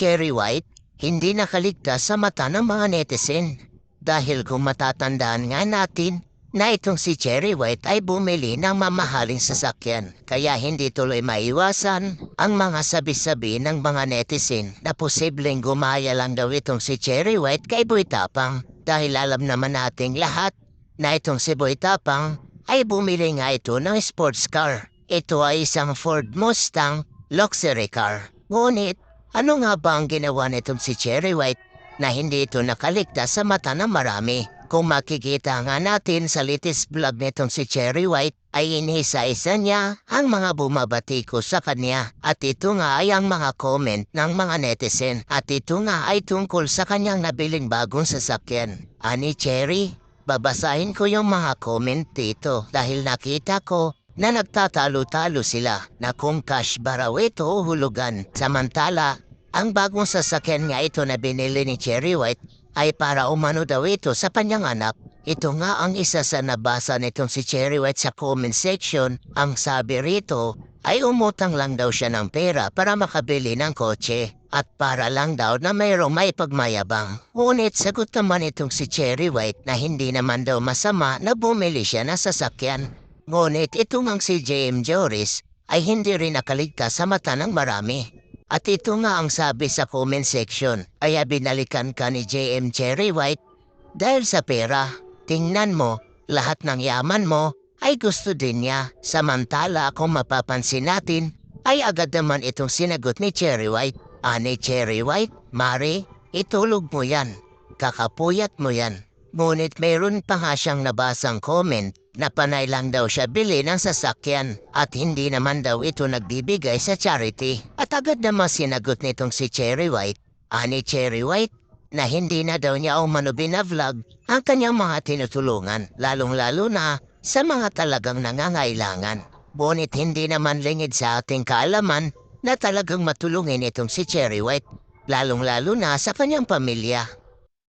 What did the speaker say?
Cherry White, hindi nakaligtas sa mata ng mga netizen. Dahil kung matatandaan nga natin na itong si Cherry White ay bumili ng mamahaling sasakyan. Kaya hindi tuloy maiwasan ang mga sabi-sabi ng mga netizen na posibleng gumaya lang daw itong si Cherry White kay Boy Tapang. Dahil alam naman nating lahat na itong si Boy Tapang ay bumili nga ito ng sports car. Ito ay isang Ford Mustang luxury car. Ngunit, ano nga ba ang ginawa nitong si Cherry White na hindi ito nakaligtas sa mata ng marami? Kung makikita nga natin sa latest vlog nitong si Cherry White, ay inisa-isa niya ang mga bumabati ko sa kanya. At ito nga ay ang mga comment ng mga netizen. At ito nga ay tungkol sa kanyang nabiling bagong sasakyan. Ani Cherry, babasahin ko yung mga comment dito dahil nakita ko na nagtatalo-talo sila na kung cash ba raw ito o hulugan. Samantala, ang bagong sasakyan nga ito na binili ni Cherry White ay para umano daw ito sa kanyang anak. Ito nga ang isa sa nabasa nitong si Cherry White sa comment section. Ang sabi rito ay umutang lang daw siya ng pera para makabili ng kotse at para lang daw na mayroong may pagmayabang. Ngunit sagot naman itong si Cherry White na hindi naman daw masama na bumili siya ng sasakyan. Ngunit ito ngang si JM Joris ay hindi rin nakaligtas sa mata ng marami. At ito nga ang sabi sa comment section, kaya binalikan ka ni JM Cherry White dahil sa pera. Tingnan mo, lahat ng yaman mo ay gusto din niya. Samantala kung mapapansin natin, ay agad naman itong sinagot ni Cherry White. Ani Cherry White, Mari, itulog mo yan. Kakapuyat mo yan. Ngunit mayroon pa nga siyang nabasang comment na panay lang daw siya bili ng sasakyan at hindi naman daw ito nagbibigay sa charity. At agad naman sinagot nitong si Cherry White, ani Cherry White, na hindi na daw niya umano binavlog ang kanyang mga tinutulungan, lalong-lalo na sa mga talagang nangangailangan. Bonit hindi naman lingid sa ating kaalaman na talagang matulungin itong si Cherry White, lalong-lalo na sa kanyang pamilya.